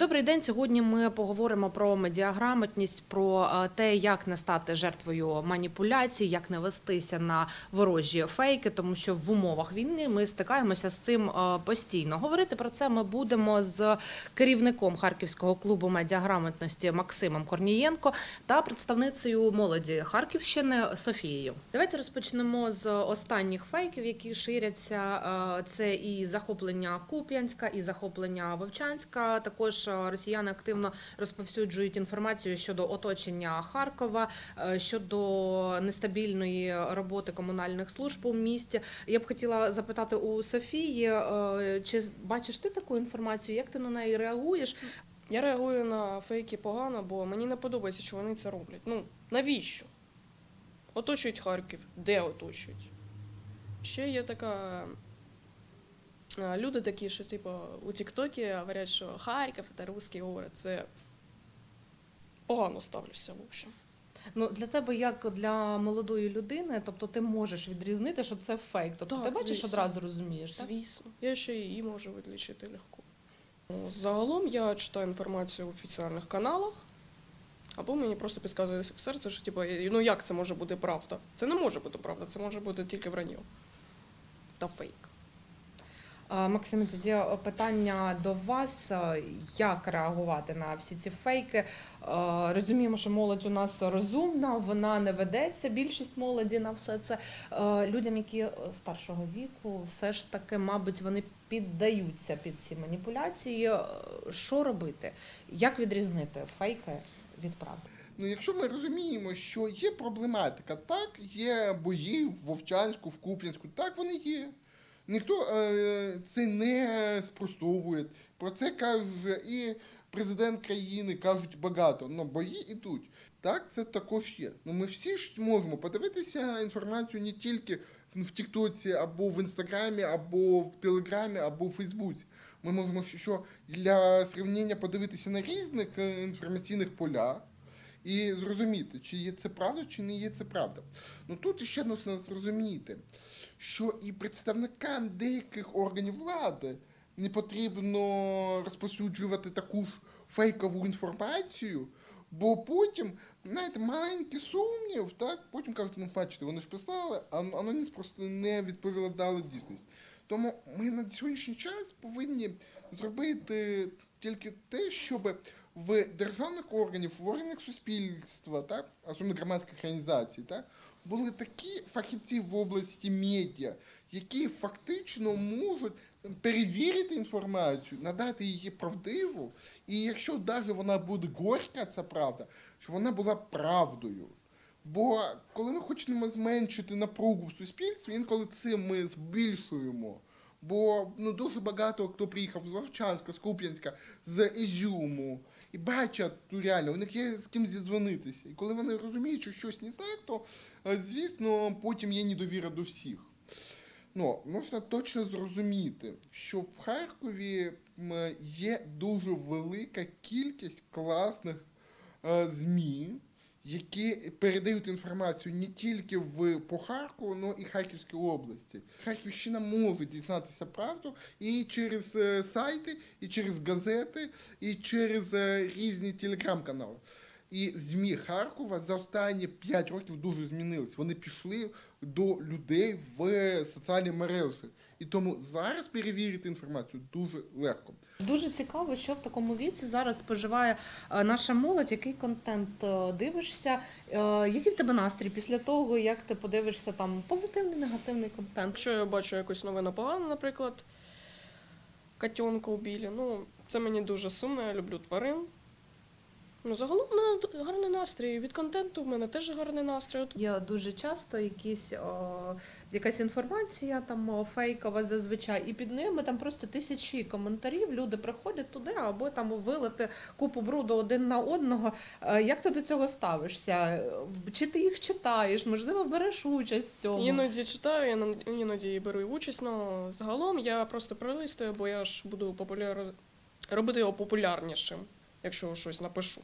Добрий день. Сьогодні ми поговоримо про медіаграмотність, про е, те, як не стати жертвою маніпуляцій, як не вестися на ворожі фейки, тому що в умовах війни ми стикаємося з цим е, постійно. Говорити про це ми будемо з керівником Харківського клубу медіаграмотності Максимом Корнієнко та представницею молоді Харківщини Софією. Давайте розпочнемо з останніх фейків, які ширяться. Е, Це і захоплення Куп'янська, і захоплення Вовчанська. Також е, росіяни активно розповсюджують інформацію щодо оточення Харкова, е, щодо нестабільної роботи комунальних служб у місті. Я б хотіла запитати у Софії, е, чи бачиш ти таку інформацію? Як ти на неї реагуєш? Я реагую на фейки погано, бо мені не подобається, що вони це роблять. Ну, навіщо? Оточують Харків. Де оточують? Ще є така. Люди такі, що типу у Тіктокі говорять, що Харків це русський город. Це погано ставлюся, в общем. Ну для тебе, як для молодої людини, тобто ти можеш відрізнити, що це фейк. Тобто Так, ти бачиш звісно. одразу розумієш. Так? Звісно. Я ще її можу відлічити легко. Ну, Загалом я читаю інформацію в офіціальних каналах, або мені просто підказує серце, що типу, ну як це може бути правда? Це не може бути правда, це може бути тільки враньо та фейк. Максим, тоді е, питання до вас: Е, як реагувати на всі ці фейки? Е, Розуміємо, що молодь у нас розумна, вона не ведеться. Більшість молоді на все це. Людям, які старшого віку, все ж таки, мабуть, вони піддаються під ці маніпуляції. Що робити? Як відрізнити фейки від правди? Ну, якщо ми розуміємо, що є проблематика, так, є бої в Вовчанську, в Куп'янську, так вони є. Ніхто е, це не спростовує. Про це каже і президент країни, кажуть багато. Ну, бої йдуть. Так, це також є. Ну, ми всі ж можемо подивитися інформацію не тільки в в Тіктоці, або в Інстаграмі, або в Телеграмі, або в Фейсбуці. Ми можемо що для сравнення подивитися на різних е, інформаційних полях і зрозуміти, чи є це правда, чи не є це правда. Ну тут ще можна зрозуміти, що і представникам деяких органів влади не потрібно розповсюджувати таку ж фейкову інформацію, бо потім, знаєте, маленький сумнів, так, потім кажуть, ну бачите, вони ж писали, а аноніміст просто не відповідали дійсності. Тому ми на сьогоднішній час повинні зробити тільки те, щоб в державних органів, в органах суспільства, так, особливо громадських організацій, так, були такі фахівці в області медіа, які фактично можуть перевірити інформацію, надати її правдиву, і якщо навіть вона буде горька, ця правда, щоб вона була правдою. Бо коли ми хочемо зменшити напругу в суспільстві, інколи цим ми збільшуємо. Бо ну дуже багато хто приїхав з Вовчанська, з Куп'янська, з Ізюму і бачать ну, реально, у них є з ким зідзвонитися. І коли вони розуміють, що щось не так, то е, звісно потім є недовіра до всіх. Ну, можна точно зрозуміти, що в Харкові є дуже велика кількість класних е, ЗМІ, які передають інформацію не тільки в по Харкову, але і Харківській області. Харківщина може дізнатися правду і через е, сайти, і через газети, і через е, різні телеграм-канали. І ЗМІ Харкова за останні 5 років дуже змінились. Вони пішли до людей в соціальні мережі. І тому зараз перевірити інформацію дуже легко. Дуже цікаво, що в такому віці зараз споживає е, наша молодь, який контент е, дивишся, е, який в тебе настрій після того, як ти подивишся там позитивний, негативний контент. Якщо я бачу якусь новину погану, наприклад, котенка убили, ну, це мені дуже сумно, я люблю тварин. Ну, загалом в мене гарний настрій. Від контенту в мене теж гарний настрій. Є дуже часто якісь о, якась інформація там о, фейкова зазвичай, і під ними там просто тисячі коментарів. Люди приходять туди, аби там вилити купу бруду один на одного. Е, Як ти до цього ставишся? Чи ти їх читаєш? Можливо, береш участь в цьому? Іноді читаю, іно- іноді беру участь, але загалом я просто пролистую, бо я ж буду популяр... робити його популярнішим, якщо щось напишу.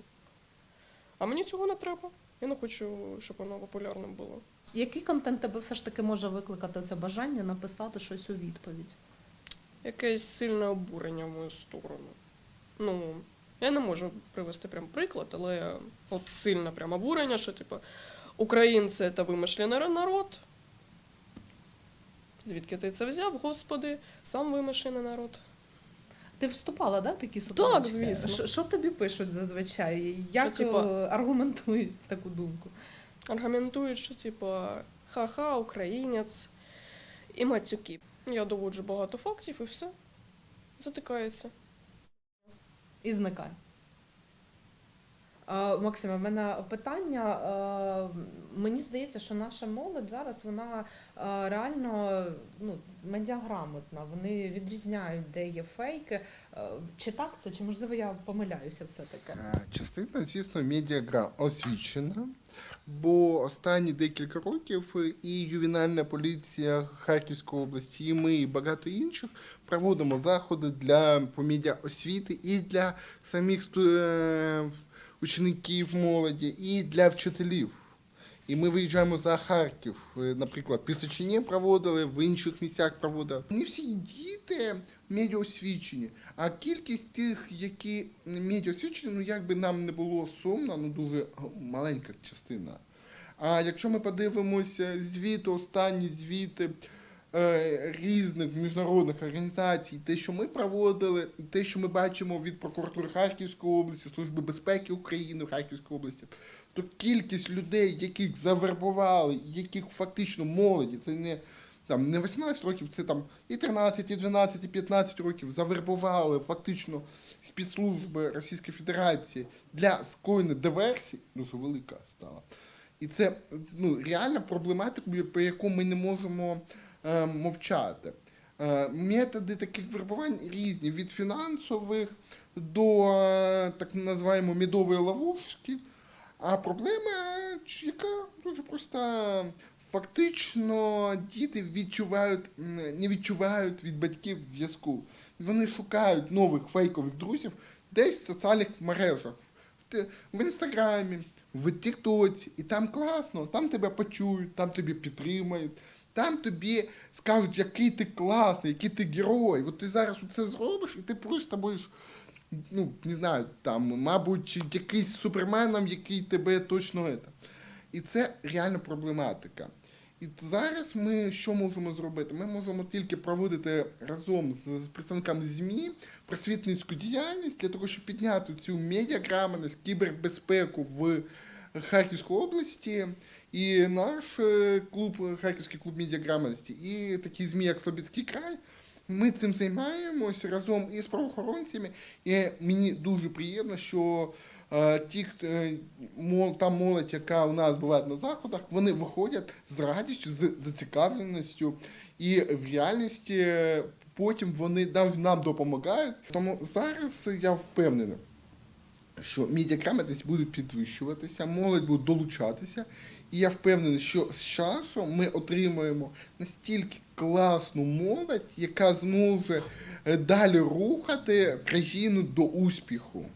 А мені цього не треба. Я не хочу, щоб воно популярним було. Який контент тебе все ж таки може викликати це бажання написати щось у відповідь? Якесь сильне обурення в мою сторону. Ну, Я не можу привести прям приклад, але от сильне прям обурення, що типу українці це вимишлений народ. Звідки ти це взяв, господи, сам вимишлений народ. Ти вступала, да, в такі суперечки? звісно. Що- Що тобі пишуть зазвичай? Як що, типу, аргументують таку думку? Аргументують, що типу ха-ха, українець і матюки. Я доводжу багато фактів і все. Затикається. І зникає. Е, Максиме, в мене питання. Е, Мені здається, що наша молодь зараз вона е, реально ну, медіаграмотна. Вони відрізняють, де є фейки. Чи так це, чи можливо я помиляюся все-таки? Е, Частина, звісно, медіагра освічена, бо останні декілька років і ювенальна поліція Харківської області, і ми, і багато інших проводимо заходи для по освіти і для самих сту- учеників молоді, і для вчителів. І ми виїжджаємо за Харків. Е, Наприклад, Пісочині проводили, в інших місцях проводили. Не всі діти медіаосвічені, а кількість тих, які медіаосвічені, ну як би нам не було сумно, ну дуже маленька частина. А якщо ми подивимося звіти, останні звіти різних міжнародних організацій, те, що ми проводили, і те, що ми бачимо від прокуратури Харківської області, Служби безпеки України в Харківській області, то кількість людей, яких завербували, яких фактично молоді, це не там не 18 років, це там і 13, і 12, і 15 років завербували фактично спецслужби Російської Федерації для скоєння диверсій, дуже велика стала. І це ну, реальна проблематика, про яку ми не можемо е, мовчати. Е, методи таких вербувань різні: від фінансових до е, так називаємо медової ловушки. А проблема, яка дуже проста. Фактично діти відчувають, не відчувають від батьків зв'язку. Вони шукають нових фейкових друзів десь в соціальних мережах, в, інстаграмі, в Тіктоці. І там класно, там тебе почують, там тебе підтримають, там тобі скажуть, який ти класний, який ти герой. От ти зараз це зробиш, і ти просто будеш ну, не знаю, там, мабуть, якийсь суперменом, який тебе точно это. І це реальна проблематика. І зараз ми що можемо зробити? Ми можемо тільки проводити разом з представниками ЗМІ просвітницьку діяльність для того, щоб підняти цю медіаграмотність, кібербезпеку в Харківській області. І наш е, клуб, Харківський клуб медіаграмотності, і такі ЗМІ, як Слобідський край, ми цим займаємося разом із правоохоронцями. І мені дуже приємно, що е, ті, е, та молодь, яка у нас буває на заходах, вони виходять з радістю, з зацікавленістю, і в реальності потім вони нам допомагають. Тому зараз я впевнений. Що медіаграмотність буде підвищуватися, молодь буде долучатися, і я впевнений, що з часом ми отримаємо настільки класну молодь, яка зможе е, далі рухати країну до успіху.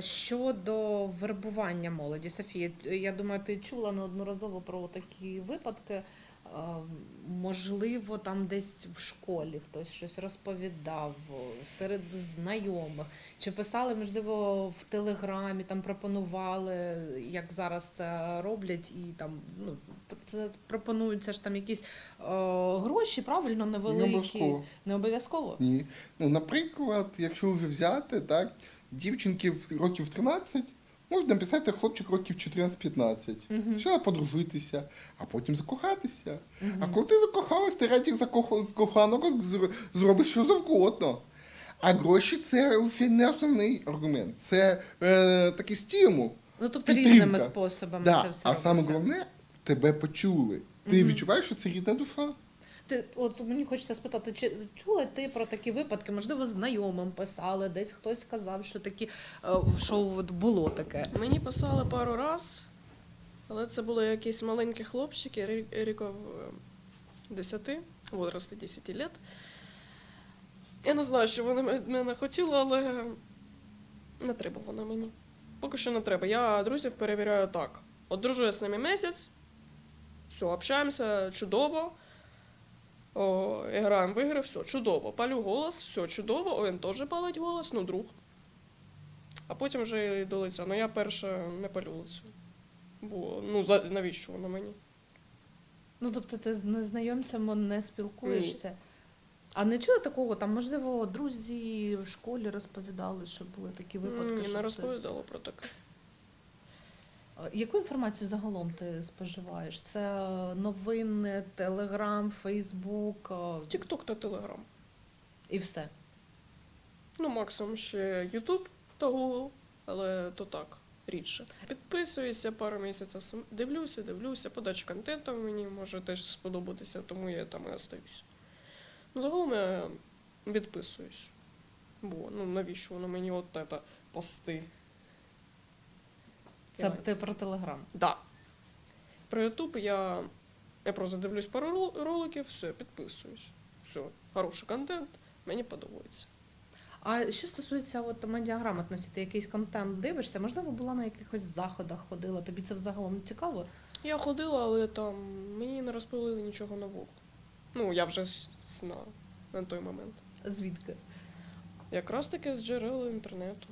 Щодо вербування молоді, Софія, я думаю, ти чула неодноразово про такі випадки. Можливо, там десь в школі хтось щось розповідав серед знайомих, чи писали, можливо, в телеграмі, там пропонували, як зараз це роблять, і там ну це пропонуються ж там якісь е, гроші, правильно, Не невеликі. обов'язково. Не обов'язково? Ні. Ну, наприклад, якщо вже взяти, так, дівчинки в років 13, можна написати хлопчик років 14-15. Мгм. Спочатку подружитися, а потім закохатися. А коли ти закохалась, ти раді закох- коханого зр- зробиш що завгодно. А гроші це вже не основний аргумент. Це е, такий стимул. Ну тобто Підтримка. різними способами Да. це все А саме робиться. головне, тебе почули. Ти відчуваєш, що це рідна душа. Ти от мені хочеться спитати, чи чула ти про такі випадки? Можливо, знайомим писали, десь хтось сказав, що такі е, що було таке. Мені писали пару раз, але це були якісь маленькі хлопчики, рі- ріків е, 10, возрасти 10 лет. Я не знаю, що вони мене хотіли, але не треба воно мені. Поки що не треба. Я друзів перевіряю так. От дружу я з ними місяць, все, общаємося чудово. О, граємо в ігри, все чудово. Палю голос, все чудово, він теж палить голос, ну друг. А потім вже й до лиця. Ну я перше не палю лицю. Бо ну за навіщо воно мені? Ну тобто ти з незнайомцями не спілкуєшся. А не чули такого, там, можливо, друзі в школі розповідали, що були такі випадки. Ні, що не хтось- розповідало про таке. Яку інформацію загалом ти споживаєш? Це е, новини, Телеграм, Фейсбук Тік-ток та Телеграм. і все. Ну, максимум ще Ютуб та Google, але то так, рідше. Підписуюся пару місяців, дивлюся, дивлюся, подача контенту мені може теж сподобатися, тому я там і остаюсь. Ну, загалом я відписуюсь. Бо ну навіщо воно мені от це пости? Це ти про Телеграм. Да. Про Ютуб я, я просто дивлюсь пару рол- роликів, все, підписуюсь. Все, хороший контент, мені подобається. А що стосується от медіаграмотності, ти якийсь контент дивишся? Можливо, була на якихось заходах ходила. Тобі це взагалом не цікаво? Я ходила, але там мені не розповіли нічого нового. Ну, я вже знала на той момент. Звідки? Якраз таки з джерел інтернету.